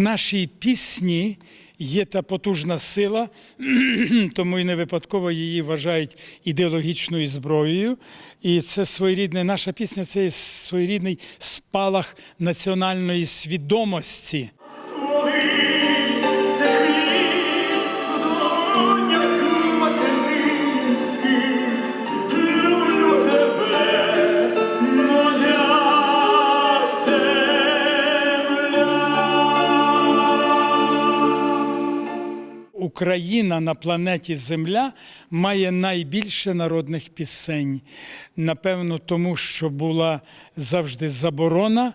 Нашій пісні є та потужна сила, тому і не випадково її вважають ідеологічною зброєю. І це своєрідне, наша пісня це є своєрідний спалах національної свідомості. Це хліб в долонях. Україна на планеті Земля має найбільше народних пісень. Напевно, тому що була завжди заборона,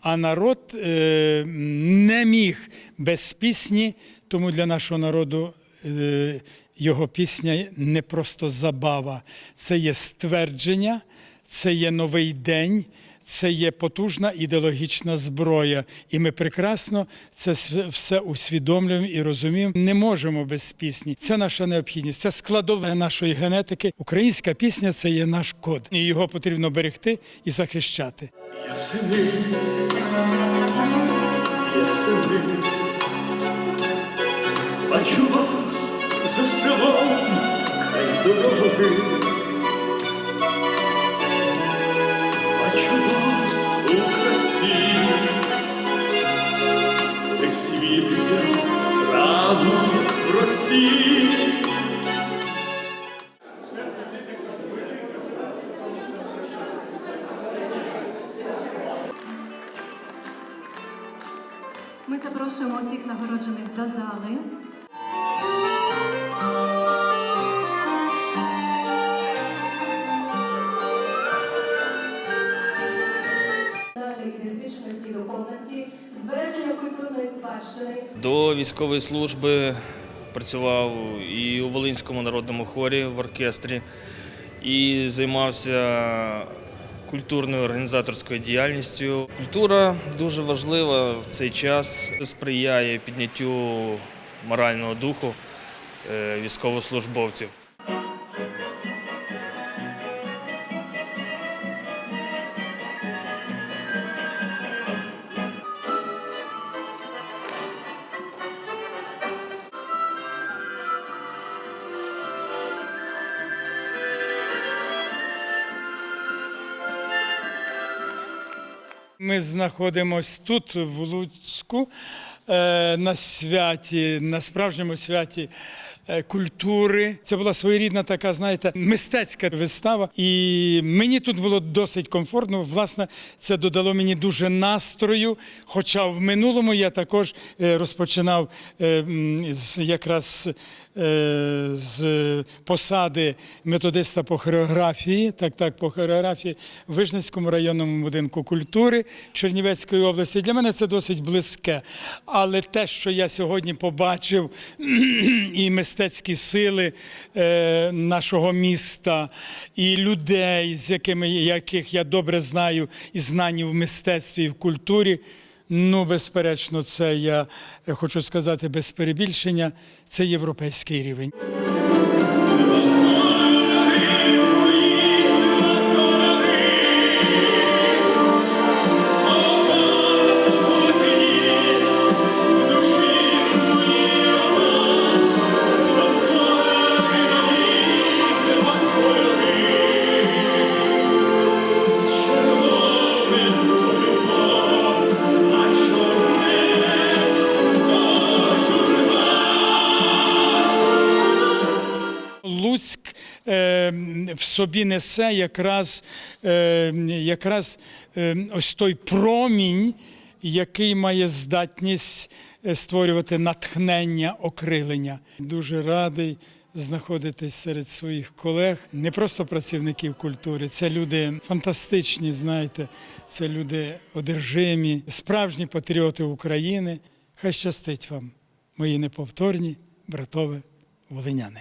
а народ е, не міг без пісні, тому для нашого народу. е, Його пісня не просто забава, це є ствердження, це є новий день, це є потужна ідеологічна зброя. І ми прекрасно це все усвідомлюємо і розуміємо. Не можемо без пісні. Це наша необхідність, це складове нашої генетики. Українська пісня це є наш код, і його потрібно берегти і захищати. Ясени, ясени, бачу вас за селом край дороги. Ми запрошуємо усіх нагороджених до зали. Ідентичності, духовності, збереження культурної спадщини. До військової служби працював і у Волинському народному хорі в оркестрі, і займався культурною організаторською діяльністю. Культура дуже важлива в цей час, сприяє підняттю морального духу е, військовослужбовців. Ми знаходимося тут, в Луцьку, е, на святі, на справжньому святі культури. Це була своєрідна така, знаєте, мистецька вистава. І мені тут було досить комфортно. Власне, це додало мені дуже настрою. Хоча в минулому я також е, розпочинав е, з якраз е, з посади методиста по хореографії, так, так, по хореографії в Вижницькому районному будинку культури Чернівецької області. Для мене це досить близьке. Але те, що я сьогодні побачив, і мистецькі сили е, нашого міста, і людей, з якими яких я добре знаю, і знані в мистецтві і в культурі. Ну, безперечно, це я е, хочу сказати без перебільшення. Це європейський рівень. Луцьк е, в собі несе якраз, е, якраз е, ось той промінь, який має здатність створювати натхнення, окрилення. Дуже радий знаходитись серед своїх колег, не просто працівників культури, це люди фантастичні, знаєте, це люди одержимі, справжні патріоти України. Хай щастить вам, мої неповторні братове волиняни.